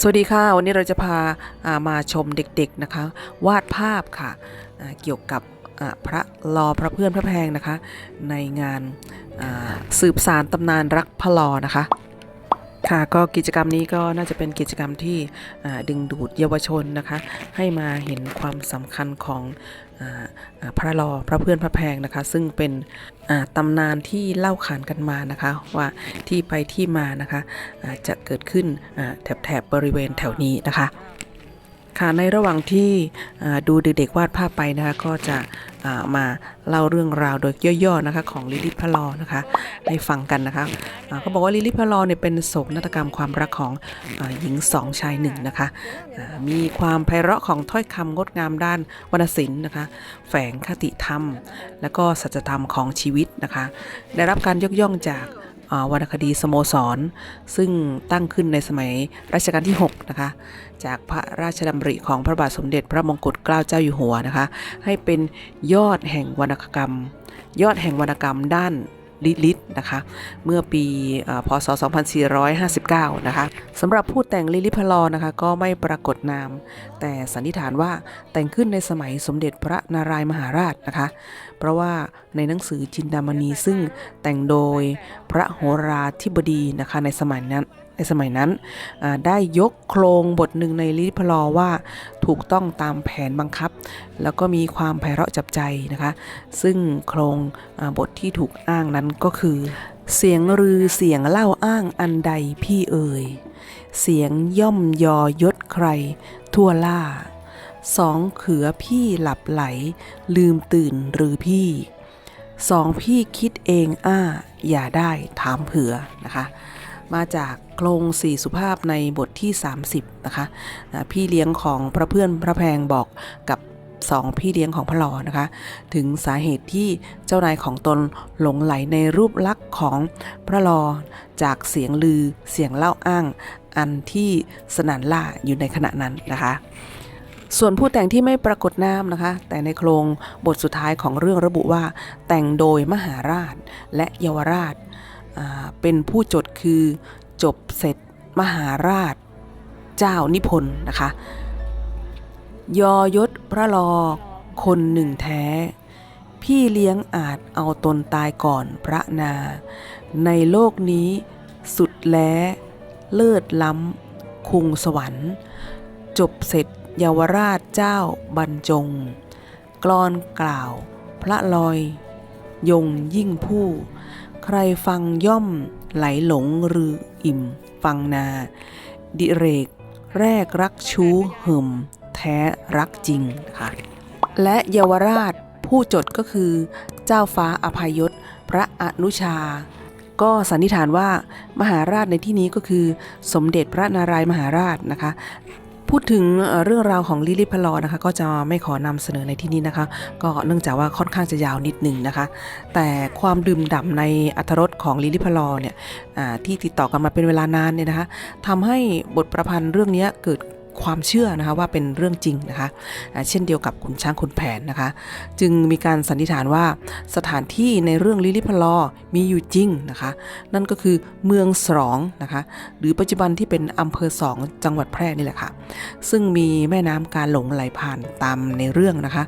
สวัสดีค่ะ วันนี้เราจะพาามาชมเด็กๆนะคะ วาดภาพค่ะเกี่ยวกับพระลอพระเพื่อนพระแพงนะคะ ในงานสืบสารตำนานรักพระลอนะคะค่ะก็กิจกรรมนี้ก็น่าจะเป็นกิจกรรมที่ดึงดูดเยาวชนนะคะ ให้มาเห็นความสำคัญของ พระลอพระเพื่อนพระแพงนะคะ ซึ่งเป็นตำนานที่เล่าขานกันมานะคะว่าที่ไปที่มานะคะจะเกิดขึ้นแถบแถบบริเวณแถวนี้นะคะ ค่ะในระหว่างที่ดูเด็กๆวาดภาพไปนะคะก็จะมาเล่าเรื่องราวโดยย่อๆนะคะของลิลิพะลอนะคะให้ฟังกันนะคะเขาบอกว่าลิลิพะลอเนี่ยเป็นโศกนาฏกรรมความรักของอหญิงสองชายหนึ่งนะคะมีความไพเราะของถ้อยคำงดงามด้านวรรณศิลป์นะคะแฝงคติธรรม และก็สัจธรรมของชีวิตนะคะได้รับการยกย่องจาก วรรณคดีสโมสร ซึ่งตั้งขึ้นในสมัยรัชกาลที่ 6 นะคะ จากพระราชดำริของพระบาทสมเด็จพระมงกุฎเกล้าเจ้าอยู่หัวนะคะ ให้เป็นยอดแห่งวรรณกรรม ยอดแห่งวรรณกรรมด้าน ลิลิตนะคะ เมื่อปีอพศ 2459 นะคะสำหรับผู้แต่งลิลิพลอนะคะก็ไม่ปรากฏนาม แต่สันนิษฐานว่าแต่งขึ้นในสมัยสมเด็จพระนารายมหาราชนะคะ เพราะว่าในหนังสือจินดามณีซึ่งแต่งโดยพระโหราธิบดีนะคะในสมัยนั้น ในสมัยนั้นได้ยกโครงบทหนึ่งในลิพลอว่าถูกต้องตามแผนบังคับ แล้วก็มีความไพเราะจับใจนะคะ ซึ่งโครงบทที่ถูกอ้างนั้นก็คือ เสียงรือเสียงเล่าอ้างอันใดพี่เอ่ย เสียงย่อมยอยศใคร ทั่วล่าสองเขือพี่หลับไหล ลืมตื่นหรือพี่สองพี่คิดเองอ้า อย่าได้ถามเผื่อนะคะ มาจากโครงสี่สุภาพในบทที่ 30 นะคะพี่เลี้ยงของพระเพื่อนพระแพงบอกกับสองพี่เลี้ยงของพระหลอนะคะ ถึงสาเหตุที่เจ้านายของตนหลงไหลในรูปลักษณ์ของพระลอจากเสียงลือเสียงเล่าอ้าง อันที่สนั่นล่าอยู่ในขณะนั้นนะคะส่วนผู้แต่งที่ไม่ปรากฏนามนะคะ แต่ในโครงบทสุดท้ายของเรื่องระบุว่า แต่งโดยมหาราชและเยาวราช เป็นผู้จดคือจบเสร็จมหาราช เจ้านิพนธ์นะคะ ยอยศพระลอคนหนึ่งแท้ พี่เลี้ยงอาจเอาตนตายก่อนพระนา ในโลกนี้สุดแล้เลิศล้ำคุงสวรรค์ จบเสร็จเยาวราชเจ้าบรรจงกลอนกล่าว พระลอย ยงยิ่งผู้ ใครฟังย่อมไหลหลงหรืออิ่ม ฟังนา ดิเรก แรกรักชู้หึม แท้รักจริงนะคะและเยาวราชผู้จดก็คือเจ้าฟ้าอภัยยศพระอนุชา ก็สันนิษฐานว่ามหาราชในที่นี้ก็คือสมเด็จพระนารายมหาราชนะคะ พูดถึงเรื่องราวของลิลิพลอนะคะก็จะไม่ขอนำเสนอในที่นี้นะคะ ก็เนื่องจากว่าค่อนข้างจะยาวนิดหนึ่งนะคะ แต่ความดื่มด่ำในอัธรสของลิลิพลอเนี่ยที่ติดต่อกันมาเป็นเวลานานเนี่ยนะคะทำให้บทประพันธ์เรื่องนี้เกิด ความเชื่อนะคะว่าเป็นเรื่องจริงนะคะเช่นเดียวกับขุนช้างขุนแผนนะคะ จึงมีการสันนิษฐานว่าสถานที่ในเรื่องลิลิพลอมีอยู่จริงนะคะ นั่นก็คือเมืองสองนะคะหรือปัจจุบันที่เป็นอำเภอสองจังหวัดแพร่นี่แหละค่ะ ซึ่งมีแม่น้ำการหลงไหลผ่านตามในเรื่องนะคะ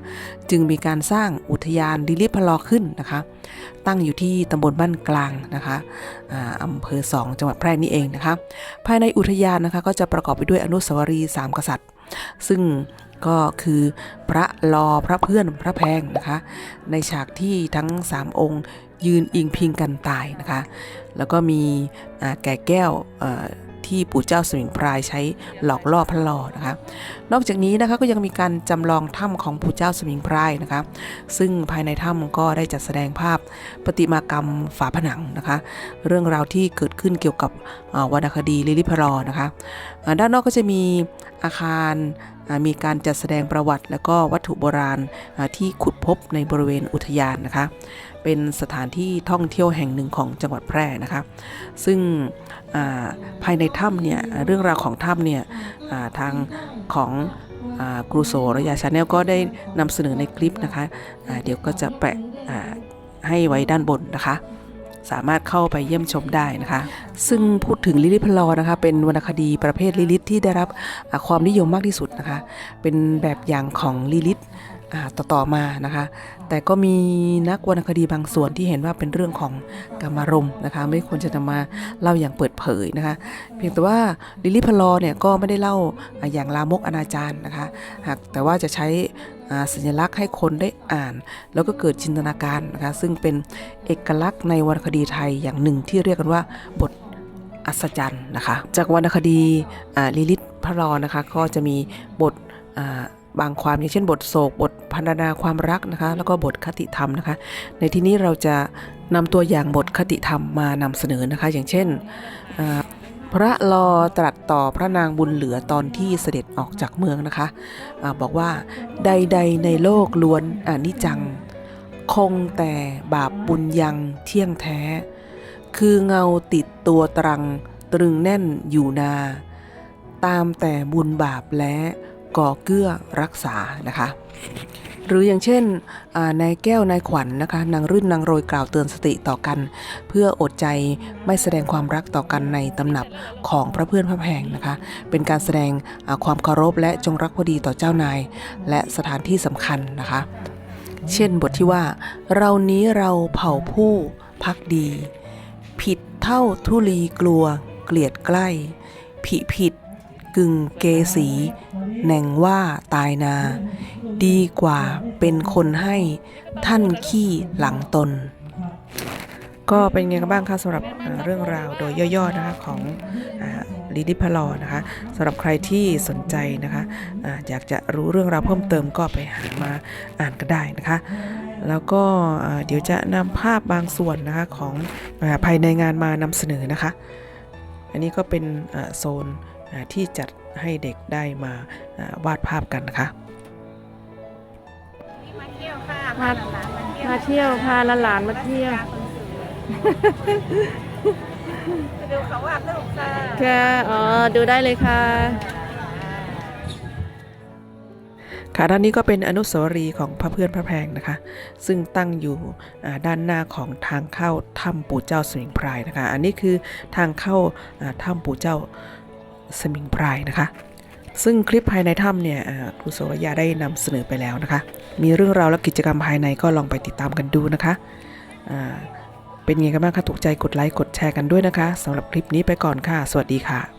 จึงมีการสร้างอุทยานลิลิพลอขึ้นนะคะ ตั้งอยู่ที่ตำบลบ้านกลางนะคะอ่าอำเภอสองจังหวัดแพร่นี่เองนะคะภายในอุทยานนะคะก็จะประกอบไปด้วยอนุสาวรีย์สามกษัตริย์ ซึ่งก็คือพระลอพระเพื่อนพระแพงนะคะ ในฉากที่ทั้ง 3 องค์ยืนอิงพิงกันตายนะคะ แล้วก็มีแก่แก้วอ ที่ปู่เจ้าสมิงพรายใช้หลอกล่อพระลอนะคะ นอกจากนี้นะคะก็ยังมีการจำลองถ้ำของปู่เจ้าสมิงพรายนะคะ ซึ่งภายในถ้ำก็ได้จัดแสดงภาพประติมากรรมฝาผนังนะคะ เรื่องราวที่เกิดขึ้นเกี่ยวกับวรรณคดีลิลิพรอนะคะ ด้านนอกก็จะมีอาคาร มีการจัดแสดงประวัติ แล้วก็วัตถุโบราณที่ขุดพบในบริเวณอุทยานนะคะ เป็นสถานที่ท่องเที่ยวแห่งหนึ่งของจังหวัดแพร่นะคะ ซึ่งาภายในถ้ำเนี่ยเรื่องราวของถ้ำเนี่ยาทางของอครูโสระยาชาแนลก็ได้นำเสนอในคลิปนะคะเดี๋ยวก็จะแปะให้ไว้ด้านบนนะคะ สามารถเข้าไปเยี่ยมชมได้นะคะ ซึ่งพูดถึงลิลิพลอนะคะ เป็นวรรณคดีประเภทลิลิตที่ได้รับความนิยมมากที่สุดนะคะ เป็นแบบอย่างของลิลิต ต่อๆมานะคะ แต่ก็มีนักวรรณคดีบางส่วนที่เห็นว่าเป็นเรื่องของกรรมารมนะคะ ไม่ควรจะนำมาเล่าอย่างเปิดเผยนะคะ เพียงแต่ว่าลิลิพลอเนี่ยก็ไม่ได้เล่าอย่างลามกอนาจารนะคะหากแต่ว่าจะใช้สัญลักษณ์ให้คนได้อ่าน แล้วก็เกิดจินตนาการนะคะ ซึ่งเป็นเอกลักษณ์ในวรรณคดีไทยอย่างหนึ่งที่เรียกกันว่าบทอัศจรรย์นะคะ จากวรรณคดีลิลิตพระลอนะคะ ก็จะมีบทอ่า บางความอย่างเช่นบทโศก บทพันนาความรักนะคะ แล้วก็บทคติธรรมนะคะ ในที่นี้เราจะนำตัวอย่างบทคติธรรมมานำเสนอนะคะ อย่างเช่น พระลอตรัสต่อพระนางบุญเหลือตอนที่เสด็จออกจากเมืองนะคะอาบอกว่าใด ๆ ในโลกล้วนอนิจจัง คงแต่บาปบุญยังเที่ยงแท้ คือเงาติดตัวตรังตรึงแน่นอยู่นา ตามแต่บุญบาปและ ก่อเกื้อรักษานะคะ หรืออย่างเช่นนายแก้วนายขวัญนนะคะนางรื่นนางโรยกล่าวเตือนสติต่อกัน เพื่ออดใจไม่แสดงความรักต่อกันในตำหนับของพระเพื่อนพระแพงนะคะ เป็นการแสดงความเคารพและจงรักภักดีต่อเจ้านาย และสถานที่สำคัญนะคะ เช่นบทที่ว่า เรานี้เราเผ่าผู้พักดี ผิดเท่าทุลีกลัวเกลียดใกล้ ผิผิด กึ่งเกสีแหน่งว่าตายนา ดีกว่าเป็นคนให้ท่านขี้หลังตน ก็เป็นไงกันบ้างคะสำหรับเรื่องราวโดยย่อๆนะคะของลิลิพลอนะคะสำหรับใครที่สนใจนะคะออยากจะรู้เรื่องราวเพิ่มเติมก็ไปหามาอ่านก็ได้นะคะ แล้วก็เดี๋ยวจะนำภาพบางส่วนนะคะของอภายในงานมานำเสนอนะคะ อันนี้ก็เป็นโซน ที่จัดให้เด็กได้มาอ่าวาดภาพกันนะคะ มาเที่ยวค่ะมาหลานๆมาเที่ยวมาเที่ยวพาหลานๆมาเที่ยวไปดูเขาวาดรูปค่ะค่ะอ๋อดูได้เลยค่ะค่ะด้านนี้ก็เป็นอนุสาวรีย์ของพระเพื่อนพระแพงนะคะ ซึ่งตั้งอยู่อ่าด้านหน้าของทางเข้าถ้ำปู่เจ้าสมิงพรายนะคะ อันนี้คือทางเข้าอ่าถ้ำปู่เจ้า สมิงพรายนะคะ ซึ่งคลิปภายในถ้ำเนี่ยครูโสวยาได้นำเสนอไปแล้วนะคะ มีเรื่องราวและกิจกรรมภายในก็ลองไปติดตามกันดูนะคะเป็นไงกันบ้างคะถูกใจกดไลค์กดแชร์กันด้วยนะคะสำหรับคลิปนี้ไปก่อนค่ะ สวัสดีค่ะ